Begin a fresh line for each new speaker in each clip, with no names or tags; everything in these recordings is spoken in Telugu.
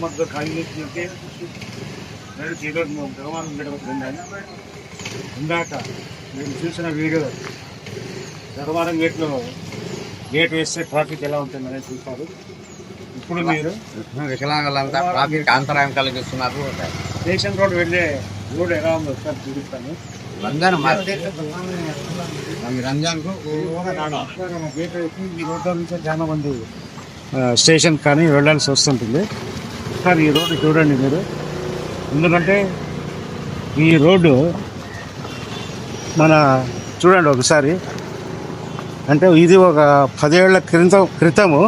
నవంబర్లో ఖాళీ చేసినట్టే నేను ఈరోజు భగవాన్ వెళ్ళాను ఇందాక మీరు చూసిన వీడియో ధర్మవరం గేట్లో గేట్ వేస్తే ట్రాఫిక్ ఎలా ఉంటుందని చూస్తారు ఇప్పుడు మీరు
వికలాంగులంతా ట్రాఫిక్ అంతరాయం కలిగిస్తున్నారు.
స్టేషన్ రోడ్ వెళ్ళే రోడ్ ఎలా ఉందో ఒకసారి చూపిస్తాను.
రంజాన్ మాస్ రంజాన్కు
గేట్ వేసి ఈ రోడ్ల నుంచి చాలా మంది స్టేషన్ కానీ వెళ్ళాల్సి వస్తుంటుంది. ఒకసారి ఈ రోడ్డు చూడండి మీరు. ఎందుకంటే ఈ రోడ్డు మన చూడండి ఒకసారి. అంటే ఇది ఒక పదేళ్ళ క్రితం క్రితము.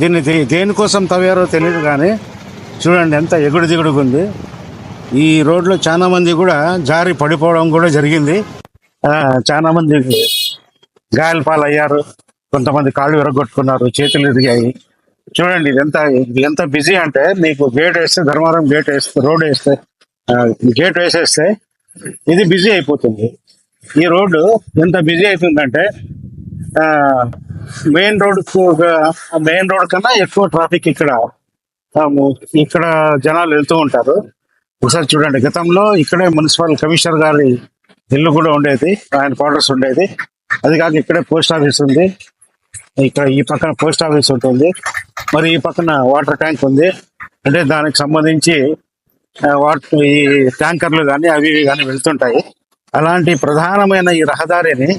దీన్ని దేనికోసం తవ్వారో తెలియదు కానీ చూడండి ఎంత ఎగుడు దిగుడుగా ఉంది ఈ రోడ్లో చాలా మంది కూడా జారి పడిపోవడం కూడా జరిగింది. చాలామంది చాలా గాయాల కొంతమంది కాళ్ళు విరగొట్టుకున్నారు చేతులు ఇరిగాయి చూడండి ఇది ఎంత ఇది ఎంత బిజీ అంటే మీకు గేట్ వేస్తే ధర్మవరం గేట్ వేస్తే రోడ్ వేస్తే గేట్ వేసేస్తే ఇది బిజీ అయిపోతుంది. ఈ రోడ్డు ఎంత బిజీ అవుతుందంటే మెయిన్ రోడ్ మెయిన్ రోడ్ కన్నా ఎక్కువ ట్రాఫిక్ ఇక్కడ. ఇక్కడ జనాలు వెళ్తూ ఉంటారు. ఒకసారి చూడండి గతంలో ఇక్కడే మున్సిపల్ కమిషనర్ గారి ఇల్లు కూడా ఉండేది ఆయన క్వార్టర్స్ ఉండేది. అది కాక ఇక్కడే పోస్ట్ ఆఫీస్ ఉంది. ఇక్కడ ఈ పక్కన పోస్ట్ ఆఫీస్ ఉంటుంది. మరి ఈ పక్కన వాటర్ ట్యాంక్ ఉంది. అంటే దానికి సంబంధించి వాటర్ ఈ ట్యాంకర్లు కానీ అవి ఇవి కానీ వెళ్తుంటాయి. అలాంటి ప్రధానమైన ఈ రహదారిని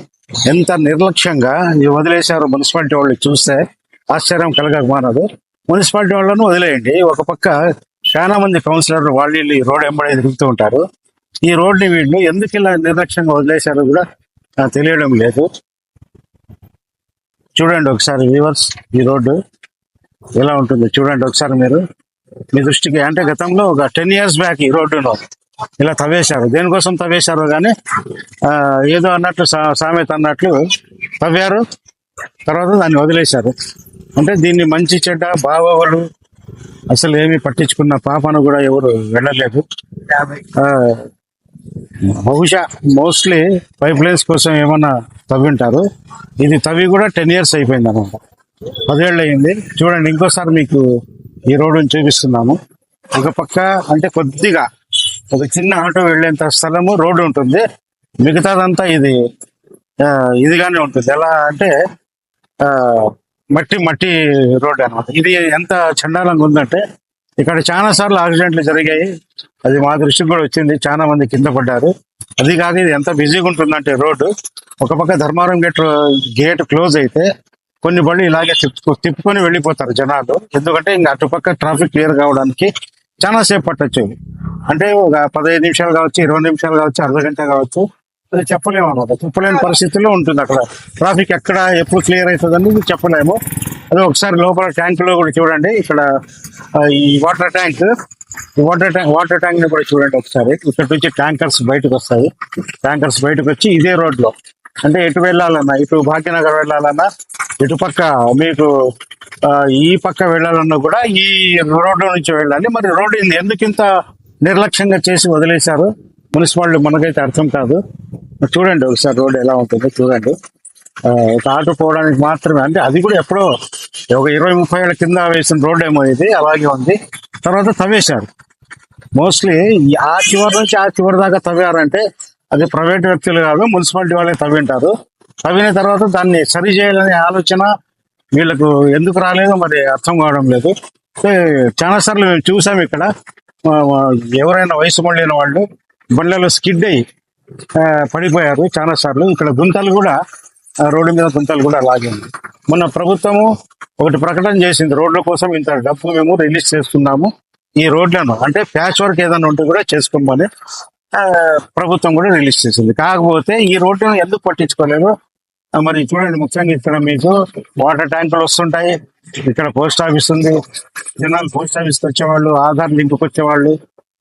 ఎంత నిర్లక్ష్యంగా వదిలేశారు మున్సిపాలిటీ వాళ్ళు చూస్తే ఆశ్చర్యం కలగక మానదు. మున్సిపాలిటీ వాళ్ళను వదిలేయండి. ఒక పక్క చాలా మంది కౌన్సిలర్లు వాళ్ళు ఈ రోడ్ ఎంబడి తిరుగుతూ ఉంటారు. ఈ రోడ్ని వీళ్ళు ఎందుకు ఇలా నిర్లక్ష్యంగా వదిలేశారో కూడా తెలియడం లేదు. చూడండి ఒకసారి వ్యూవర్స్ ఈ రోడ్డు. ఎలా ఉంటుంది చూడండి ఒకసారి మీరు. మీ దృష్టికి అంటే గతంలో ఒక టెన్ ఇయర్స్ బ్యాక్ ఈ రోడ్డును ఇలా తవ్వేశారు. దేనికోసం తవ్వేశారు కానీ ఏదో అన్నట్లు సా- సామెత అన్నట్లు తవ్వారు. తర్వాత దాన్ని వదిలేశారు. అంటే దీన్ని మంచి చెడ్డ బావలు అసలు ఏమి పట్టించుకున్న పాపను కూడా ఎవరు వెళ్ళలేదు. బహుశా మోస్ట్లీ పైప్ లైన్స్ కోసం ఏమన్నా తవ్వింటారు. ఇది తవ్వి కూడా టెన్ ఇయర్స్ అయిపోయింది అనమాట పదేళ్ళు అయింది. చూడండి ఇంకోసారి మీకు ఈ రోడ్డుని చూపిస్తున్నాము. ఒక పక్క అంటే కొద్దిగా ఒక చిన్న ఆటో వెళ్ళేంత స్థలము రోడ్డు ఉంటుంది. మిగతాదంతా ఇది ఆ, ఇదిగానే ఉంటుంది. ఎలా అంటే ఆ, మట్టి మట్టి రోడ్డు అన్నమాట. ఇది ఎంత చండాలంగా ఉందంటే ఇక్కడ చాలా సార్లు యాక్సిడెంట్లు జరిగాయి. అది మా దృష్టికి కూడా వచ్చింది. చాలా మంది కింద పడ్డారు. అది కాదు ఇది ఎంత బిజీగా ఉంటుందంటే రోడ్డు. ఒక పక్క ధర్మారం గేట్ గేట్ క్లోజ్ అయితే కొన్ని బళ్ళు ఇలాగే తిప్పు తిప్పుకొని వెళ్ళిపోతారు జనాలు. ఎందుకంటే ఇంకా అటుపక్క ట్రాఫిక్ క్లియర్ కావడానికి చాలా సేపు పట్టొచ్చు. అంటే ఒక పదహైదు నిమిషాలు కావచ్చు ఇరవై నిమిషాలు కావచ్చు అర్ధ గంట కావచ్చు అది చెప్పలేము అన్నమాట. చెప్పలేని పరిస్థితుల్లో ఉంటుంది అక్కడ. ట్రాఫిక్ ఎక్కడ ఎప్పుడు క్లియర్ అవుతుందని చెప్పలేము. అది ఒకసారి లోపల ట్యాంక్లో కూడా చూడండి. ఇక్కడ ఈ water tank water tank water ట్యాంక్ని కూడా చూడండి ఒకసారి. ఇక్కడ నుంచి ట్యాంకర్స్ బయటకు వస్తాయి. ట్యాంకర్స్ బయటకు వచ్చి ఇదే రోడ్లో. అంటే ఎటు వెళ్ళాలన్నా ఇటు భాగ్యనగర్ వెళ్ళాలన్నా ఇటు పక్క మీకు ఈ పక్క వెళ్ళాలన్నా కూడా ఈ రోడ్డు నుంచి వెళ్ళాలి. మరి రోడ్డు ఎందుకు ఇంత నిర్లక్ష్యంగా చేసి వదిలేశారు? మున్సిపాలిటీ మనకైతే అర్థం కాదు. చూడండి ఒకసారి రోడ్డు ఎలా ఉంటుందో చూడండి. ఒక ఆటో పోవడానికి మాత్రమే అంటే అది కూడా ఎప్పుడో ఒక ఇరవై ముప్పై ఏళ్ళ కింద వేసిన రోడ్ ఏమో ఇది అలాగే ఉంది. తర్వాత తవ్వేశారు. మోస్ట్లీ ఆ చివరి నుంచి ఆ చివరి దాకా తవ్వారంటే అది ప్రైవేట్ వ్యక్తులు కాదు మున్సిపాలిటీ వాళ్ళే తవ్వింటారు. తవ్విన తర్వాత దాన్ని సరి చేయాలనే ఆలోచన వీళ్ళకు ఎందుకు రాలేదో మరి అర్థం కావడం లేదు. చాలా సార్లు మేము చూసాం ఇక్కడ. ఎవరైనా వయసు మళ్ళిన వాళ్ళు బండ్లలో స్కిడ్ అయ్యి ఆ, పడిపోయారు చాలా సార్లు. ఇక్కడ గుంతలు కూడా రోడ్డు మీద గుంతలు కూడా లాగింది మొన్న ప్రభుత్వము ఒకటి ప్రకటన చేసింది రోడ్ల కోసం ఇంత డబ్బు మేము రిలీజ్ చేస్తున్నాము. ఈ రోడ్లను అంటే ప్యాచ్ వర్క్ ఏదైనా ఉంటే కూడా చేసుకోమని ప్రభుత్వం కూడా రిలీజ్ చేసింది. కాకపోతే ఈ రోడ్డును ఎందుకు పట్టించుకోలేదు? మరి చూడండి ముఖ్యంగా ఇక్కడ మీకు వాటర్ ట్యాంకులు వస్తుంటాయి. ఇక్కడ పోస్ట్ ఆఫీస్ ఉంది. జనాలు పోస్ట్ ఆఫీస్ వచ్చేవాళ్ళు ఆధార్ లింక్కి వచ్చేవాళ్ళు.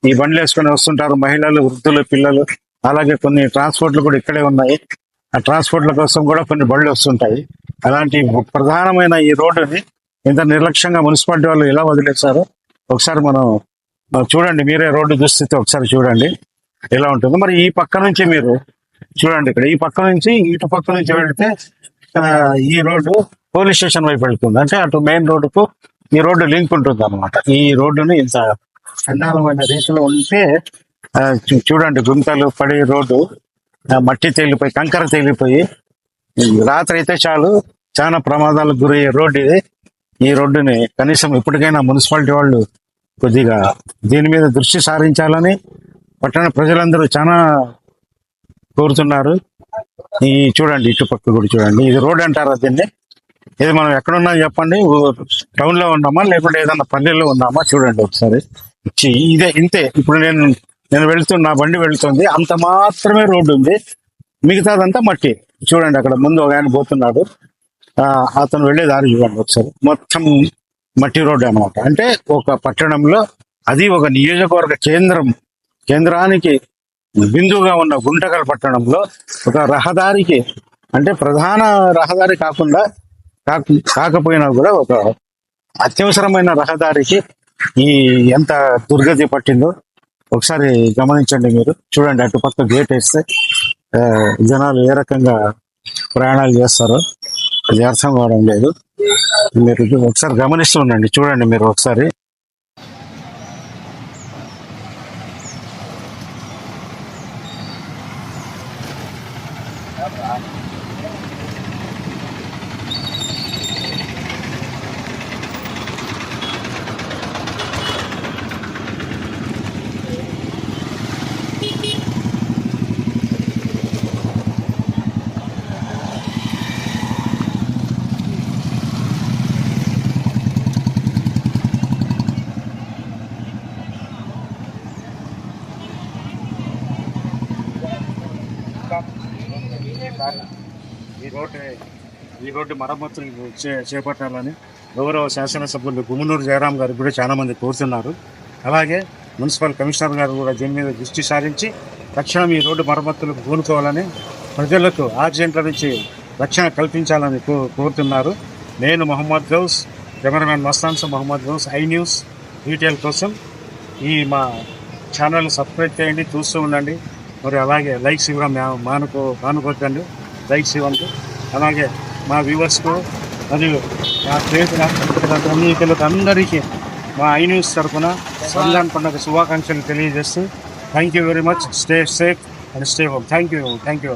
ఈ బండ్లు వేసుకొని వస్తుంటారు మహిళలు వృద్ధులు పిల్లలు. అలాగే కొన్ని ట్రాన్స్పోర్ట్లు కూడా ఇక్కడే ఉన్నాయి. ఆ ట్రాన్స్పోర్ట్ల కోసం కూడా కొన్ని బళ్ళు వస్తుంటాయి. అలాంటి ప్రధానమైన ఈ రోడ్డుని ఇంత నిర్లక్ష్యంగా మున్సిపాలిటీ వాళ్ళు ఎలా వదిలేశారో? ఒకసారి మనం చూడండి. మీరే రోడ్డు దుస్థితి ఒకసారి చూడండి. ఎలా ఉంటుంది. మరి ఈ పక్క నుంచి మీరు చూడండి ఇక్కడ. ఈ పక్క నుంచి ఇటు పక్క నుంచి వెళితే ఆ, ఈ రోడ్డు పోలీస్ స్టేషన్ వైపు వెళ్తుంది. అంటే అటు మెయిన్ రోడ్డుకు ఈ రోడ్డు లింక్ ఉంటుంది అనమాట ఈ రోడ్డుని ఇంత చండాలమైన రీతిలో ఉంటే చూడండి గుంతలు పడి రోడ్డు మట్టి తేలిపోయి కంకర తేలిపోయి రాత్రి అయితే చాలు చాలా ప్రమాదాలకు గురయ్యే రోడ్డు ఇది. ఈ రోడ్డుని కనీసం ఇప్పటికైనా మున్సిపాలిటీ వాళ్ళు కొద్దిగా దీని మీద దృష్టి సారించాలని పట్టణ ప్రజలందరూ చాలా కోరుతున్నారు. ఈ చూడండి ఇటుపక్క కూడా చూడండి. ఇది రోడ్ అంటారా దీన్ని? ఇది మనం ఎక్కడున్నా చెప్పండి. టౌన్లో ఉన్నామా లేకుంటే ఏదన్నా పల్లెల్లో ఉన్నామా? చూడండి ఒకసారి. ఇదే ఇంతే. ఇప్పుడు నేను నేను వెళ్తున్నా బండి వెళ్తుంది. అంత మాత్రమే రోడ్డు ఉంది. మిగతాదంతా మట్టి. చూడండి అక్కడ ముందు ఒక ఆయన పోతున్నాడు. ఆ, అతను వెళ్ళే దారి చూడండి ఒకసారి. మొత్తం మట్టి రోడ్డు అన్నమాట. అంటే ఒక పట్టణంలో అది ఒక నియోజకవర్గ కేంద్రం కేంద్రానికి బిందువుగా ఉన్న గుంటకల్ పట్టణంలో ఒక రహదారికి అంటే ప్రధాన రహదారి కాకుండా కాక- కాకపోయినా కూడా ఒక అత్యవసరమైన రహదారికి ఈ ఎంత దుర్గతి పట్టిందో ఒకసారి గమనించండి మీరు. చూడండి అటుపక్క గేట్ వేస్తే జనాలు ఏ రకంగా ప్రయాణాలు చేస్తారో అది అర్థం కావడం లేదు. మీరు ఒకసారి గమనిస్తూ ఉండండి. చూడండి మీరు ఒకసారి. ఈ రోడ్డు ఈ రోడ్డు మరమ్మతులు చే- చేపట్టాలని గౌరవ శాసనసభ్యులు గుమ్మనూరు జయరాం గారు కూడా చాలామంది కోరుతున్నారు. అలాగే మున్సిపల్ కమిషనర్ గారు కూడా దీని మీద దృష్టి సారించి తక్షణం ఈ రోడ్డు మరమ్మతులకు పూనుకోవాలని ప్రజలకు ఆర్జెంట్ల నుంచి రక్షణ కల్పించాలని కో- కోరుతున్నారు. నేను Mohammed Ghouse cameraman మస్తాన్స్ Mohammed Ghouse I news detail కోసం ఈ మా ఛానల్ సబ్స్క్రైబ్ చేయండి చూస్తూ ఉండండి. మరి అలాగే లైక్స్ ఇవ్వడం మానుకో మానుకోకండి. లైక్స్ ఇవ్వండి అలాగే మా వ్యూవర్స్కు మరియు మా స్నేహితులకు అన్నితులకు అందరికీ మా ఐ న్యూస్ తరఫున రంజాన్ పండుగ శుభాకాంక్షలు తెలియజేస్తూ thank you very much. Stay safe and stay home. Thank you thank you.